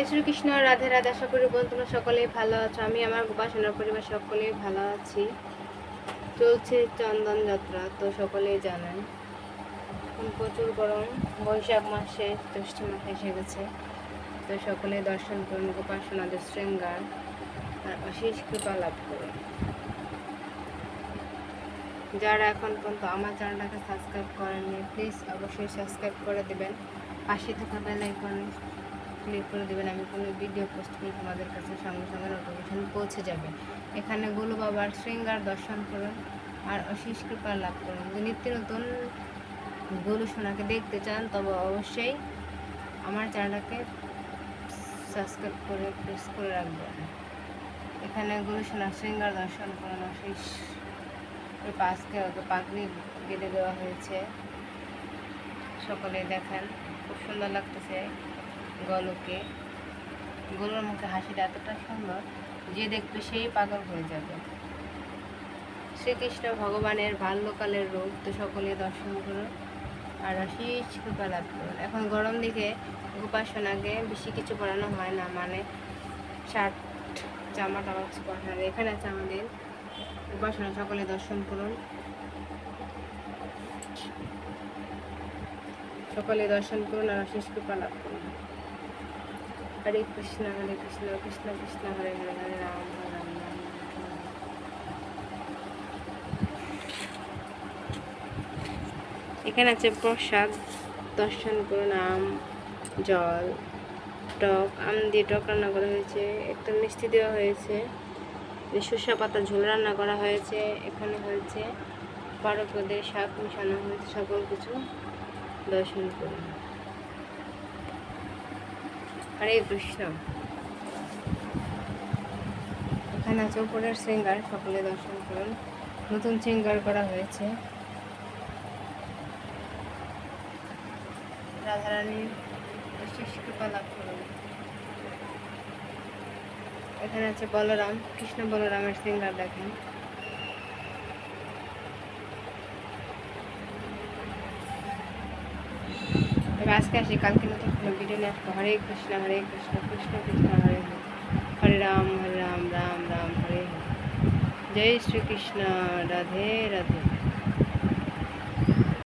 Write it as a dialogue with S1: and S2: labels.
S1: জয় শ্রীকৃষ্ণ রাধে রাধা আশা করি বোন তোমরা সকলেই ভালো আছো আমি আমার উপাসনার পরিবার সকলেই ভালো আছি চলছে চন্দন যাত্রা তো সকলেই জানেন প্রচুর গরম বৈশাখ মাসে জ্যৈষ্ঠ মাসে এসে গেছে তো সকলে দর্শন করুন উপাসনাদের শৃঙ্গার আর অশেষ কৃপা লাভ করুন যারা এখন পর্যন্ত আমার চ্যানেলটাকে সাবস্ক্রাইব করেননি প্লিজ অবশ্যই সাবস্ক্রাইব করে দেবেন পাশে থাকা বেলাইকন ক্লিক করে দেবেন আমি কোনো ভিডিও পোস্ট করলে আমাদের কাছে সঙ্গে সঙ্গে নোটিফিকেশান পৌঁছে যাবে এখানে গুরু বাবার শৃঙ্গার দর্শন করুন আর অশেষ কৃপা লাভ করুন যদি নিত্য নতুন গুরু সোনাকে দেখতে চান তবে অবশ্যই আমার চ্যানেলটাকে সাবস্ক্রাইব করে প্রেস করে রাখবেন এখানে গুরু সোনার শৃঙ্গার দর্শন করুন অশেষ পাশকে পাগড়ি বেঁধে দেওয়া হয়েছে সকলে দেখেন খুব সুন্দর লাগতেছে গলকে গরুর মুখে হাসিটা এতটা সুন্দর যে দেখবে সেই পাগল হয়ে যাবে শ্রীকৃষ্ণ ভগবানের বাল্যকালের রূপ তো সকলে দর্শন করুন আর অশেষ কৃপা লাভ করুন এখন গরম দিকে উপাসনাকে বেশি কিছু পড়ানো হয় না মানে শার্ট জামা টামা কিছু পড়ানো হয় এখানে আছে আমাদের উপাসনা সকলে দর্শন করুন সকলে দর্শন করুন আর অশেষ কৃপা লাভ করুন হরে কৃষ্ণ হরে কৃষ্ণ কৃষ্ণ কৃষ্ণ হরে হরে হরে রাম রাম রাম এখানে আছে প্রসাদ দর্শন করুন আম জল টক আম দিয়ে টক রান্না করা হয়েছে একটা মিষ্টি দেওয়া হয়েছে শসা পাতা ঝোল রান্না করা হয়েছে এখানে হয়েছে পদের শাক মিশানো হয়েছে সকল কিছু দর্শন করুন হরে কৃষ্ণ এখানে আছে উপরের সিঙ্গার সকলে দর্শন করুন নতুন সিঙ্গার করা হয়েছে রাধারানীর বিশেষ কৃপা লাভ করুন এখানে আছে বলরাম কৃষ্ণ বলরামের সিঙ্গার দেখেন विश्वास कर कल के नतुन को भिडियो नहीं आसब हरे कृष्ण हरे कृष्ण कृष्ण कृष्ण हरे हरे हरे राम हरे राम राम राम हरे हरे जय श्री कृष्ण राधे राधे